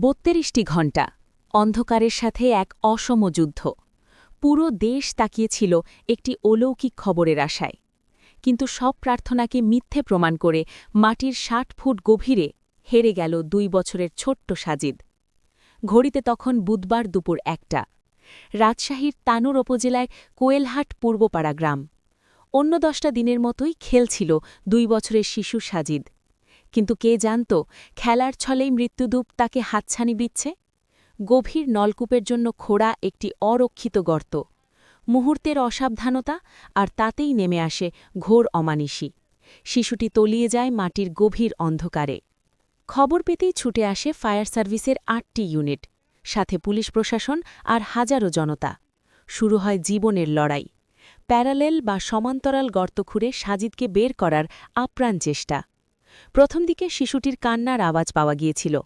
বত্রিশটি ঘণ্টা, অন্ধকারের সাথে এক অসম যুদ্ধ। পুরো দেশ তাকিয়েছিল একটি অলৌকিক খবরের আশায়। কিন্তু সব প্রার্থনাকে মিথ্যে প্রমাণ করে মাটির ষাট ফুট গভীরে হেরে গেল দুই বছরের ছোট্ট সাজিদ। ঘড়িতে তখন বুধবার দুপুর একটা। রাজশাহীর তানুর উপজেলায় কোয়েলহাট পূর্বপাড়া গ্রাম। অন্য দশটা দিনের মতোই খেলছিল দুই বছরের শিশু সাজিদ। কিন্তু কে জানত খেলার ছলেই মৃত্যুদূপ তাকে হাতছানি দিচ্ছে? গভীর নলকূপের জন্য খোড়া একটি অরক্ষিত গর্ত। মুহূর্তের অসাবধানতা আর তাতেই নেমে আসে ঘোর অমানিসী শিশুটি তলিয়ে যায় মাটির গভীর অন্ধকারে। খবর পেতেই ছুটে আসে ফায়ার সার্ভিসের আটটি ইউনিট, সাথে পুলিশ প্রশাসন আর হাজারো জনতা। শুরু হয় জীবনের লড়াই। প্যারালেল বা সমান্তরাল গর্ত খুঁড়ে সাজিদকে বের করার আপ্রাণ চেষ্টা। প্রথম দিকে শিশুটির কান্নার আওয়াজ পাওয়া গিয়েছিল।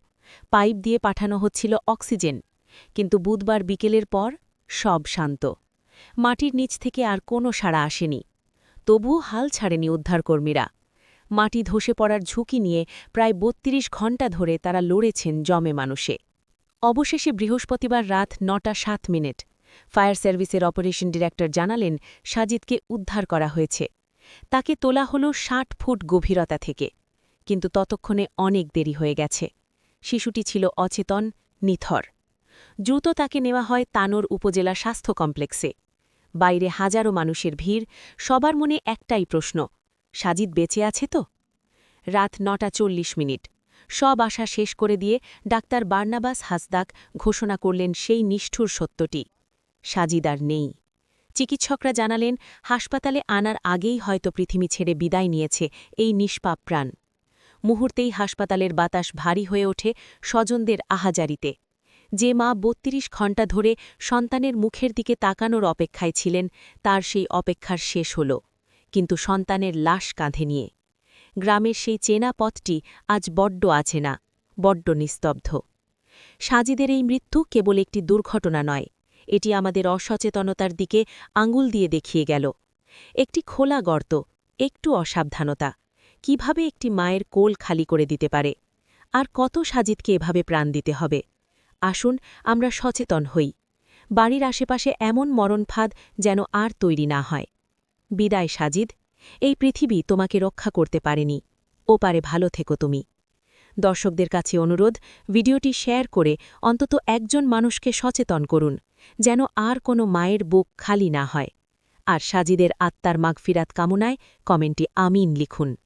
পাইপ দিয়ে পাঠানো হচ্ছিল অক্সিজেন। কিন্তু বুধবার বিকেলের পর সব শান্ত। মাটির নিচ থেকে আর কোনো সাড়া আসেনি। তবুও হাল ছাড়েনি উদ্ধারকর্মীরা। মাটি ধসে পড়ার ঝুঁকি নিয়ে প্রায় বত্রিশ ঘণ্টা ধরে তারা লড়েছেন জমে মানুষে। অবশেষে বৃহস্পতিবার রাত নটা সাত মিনিট ফায়ার সার্ভিসের অপারেশন ডিরেক্টর জানালেন সাজিদকে উদ্ধার করা হয়েছে। তাকে তোলা হল ষাট ফুট গভীরতা থেকে। কিন্তু ততক্ষণে অনেক দেরি হয়ে গেছে। শিশুটি ছিল অচেতন, নিথর। দ্রুত তাকে নেওয়া হয় তানোর উপজেলা স্বাস্থ্য কমপ্লেক্সে। বাইরে হাজারো মানুষের ভিড়, সবার মনে একটাই প্রশ্ন, সাজিদ বেঁচে আছে তো? রাত নটা চল্লিশ মিনিট। সব আশা শেষ করে দিয়ে ডাক্তার বার্নাবাস হাসদাক ঘোষণা করলেন সেই নিষ্ঠুর সত্যটি। সাজিদ আর নেই। চিকিৎসকরা জানালেন, হাসপাতালে আনার আগেই হয়তো পৃথিবী ছেড়ে বিদায় নিয়েছে এই নিষ্পাপ প্রাণ। মুহূর্তেই হাসপাতালের বাতাস ভারী হয়ে ওঠে স্বজনদের আহাজারিতে। যে মা বত্রিশ ঘণ্টা ধরে সন্তানের মুখের দিকে তাকানোর অপেক্ষায় ছিলেন, তার সেই অপেক্ষার শেষ হল। কিন্তু সন্তানের লাশ কাঁধে নিয়ে। গ্রামের সেই চেনা পথটি আজ বড্ড আছে না, বড্ড নিস্তব্ধ। সাজিদের এই মৃত্যু কেবল একটি দুর্ঘটনা নয়, এটি আমাদের অসচেতনতার দিকে আঙুল দিয়ে দেখিয়ে গেল। একটি খোলা গর্ত, একটু অসাবধানতা। কীভাবে একটি মায়ের কোল খালি করে দিতে পারে? আর কত সাজিদকে এভাবে প্রাণ দিতে হবে? আসুন, আমরা সচেতন হই। বাড়ির আশেপাশে এমন মরণফাঁদ যেন আর তৈরি না হয়। বিদায়, সাজিদ। এই পৃথিবী তোমাকে রক্ষা করতে পারেনি। ও পারে ভালো থেকো তুমি। দর্শকদের কাছে অনুরোধ, ভিডিওটি শেয়ার করে অন্তত একজন মানুষকে সচেতন করুন, যেন আর কোনো মায়ের বুক খালি না হয়। আর সাজিদের আত্মার মাগফিরাত কামনায় কমেন্টে আমিন লিখুন।